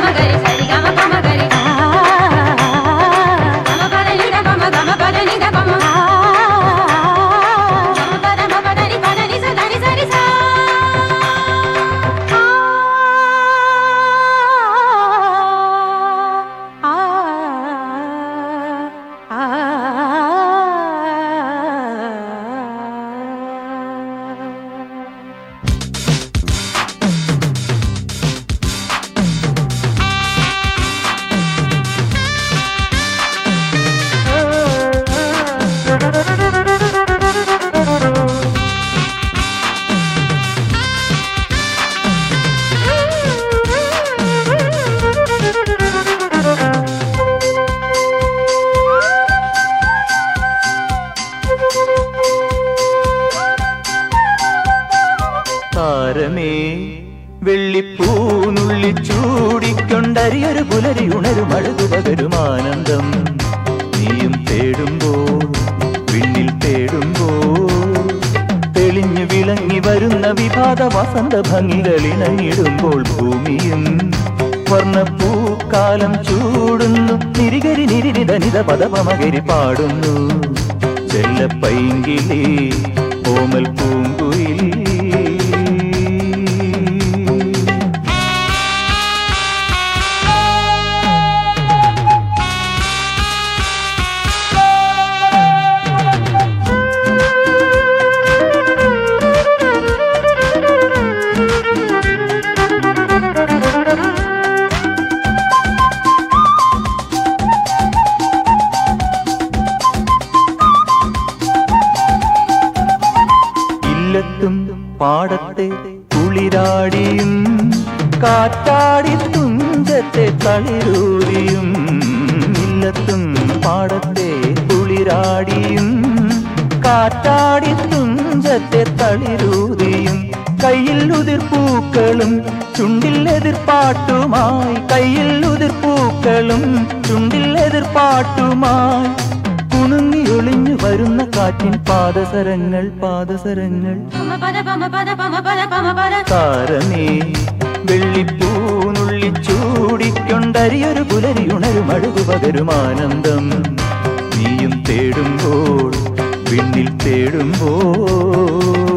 長い。താരമേ വെള്ളിപ്പൂനുള്ളി ചൂടിക്കൊണ്ടരിയൊരു പുലരി ഉണരും അഴകു പകരും ആനന്ദം. നീയും തേടുമ്പോ വിണ്ണിൽ തേടുമ്പോ തെളിഞ്ഞു വിളങ്ങി വരുന്ന വിവാദ വസന്ത ഭംഗികളിണങ്ങിടുമ്പോൾ ഭൂമിയും വർണപ്പൂക്കാലം ചൂടുന്നു നിരികരി നിരിനിതനിത പദമകരി പാടുന്നു. ചെല്ലപ്പൈങ്കിലേ ഓമൽ പൂങ്കുയിൽ ഇല്ലത്തും പാടത്തെ കുളിരാടിയും കാറ്റാടി തുഞ്ചത്തെ തളിരൂരിയും ഇല്ലത്തും പാടത്തെ കുളിരാടിയും കാറ്റാടി തുഞ്ചത്തെ തളിരൂരിയും കയ്യിൽ ഉതിർപ്പൂക്കളും ചുണ്ടിൽ എതിർപ്പാട്ടുമായി കയ്യിൽ ഉതിർപ്പൂക്കളും ചുണ്ടിൽ എതിർപ്പാട്ടുമായി കുണുങ്ങി ഒളിഞ്ഞു വരുന്ന കാറ്റിൻ പാദസരങ്ങൾ പാദസരങ്ങൾ. താരമേ വെള്ളിപ്പൂനുള്ളി ചൂടിക്കൊണ്ടരിയൊരു പുലരി ഉണരും അഴുകു പകരും ആനന്ദം. നീയും തേടുമ്പോൾ പിന്നിൽ തേടുമ്പോൾ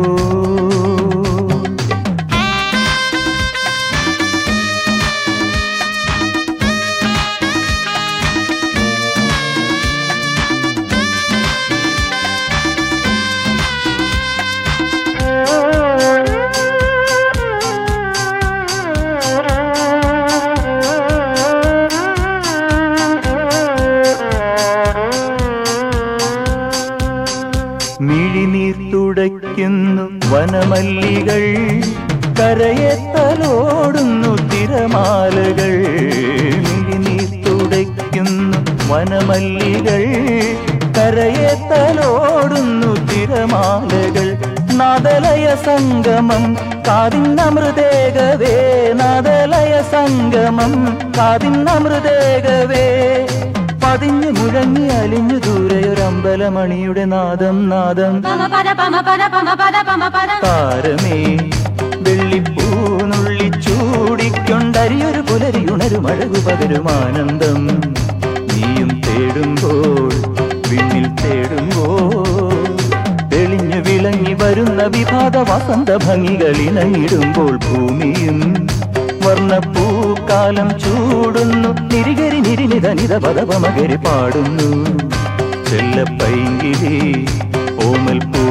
തുടയ്ക്കുന്നു വനമല്ലികൾ കരയെ തലോടുന്നു തിരമാലകൾ മിഴിനീർ തുടയ്ക്കുന്നു. വനമല്ലികൾ കരയെ തലോടുന്നു തിരമാലകൾ നാദലയ സംഗമം. കാതിന്നമൃതേകവേ നാദലയ സംഗമം. കാതിന്നമൃതേകവേ. പതിഞ്ഞു മുഴങ്ങി അലിഞ്ഞു ദൂരെയൊരമ്പലമണിയുടെ നാദം നാദം. താരമേ വെള്ളിപ്പൂനുള്ളി ചൂടിക്കൊണ്ടരിയൊരു പുലരിയുണരും അഴകു പകരും ആനന്ദം. നീയും തേടുമ്പോൾ വിണ്ണിൽ തേടുമ്പോൾ തെളിഞ്ഞു വിളങ്ങി വരുന്ന വിഭാത വസന്ത ഭംഗികൾ ഇണങ്ങിടുമ്പോൾ ഭൂമിയും വർണപ്പൂക്കാലം ചൂടുന്നു. നിരികരി നിരിനിത നിത പദപമകരി പാടുന്നു. ചെല്ലപ്പൈങ്കിലേ ഓമൽ പൂ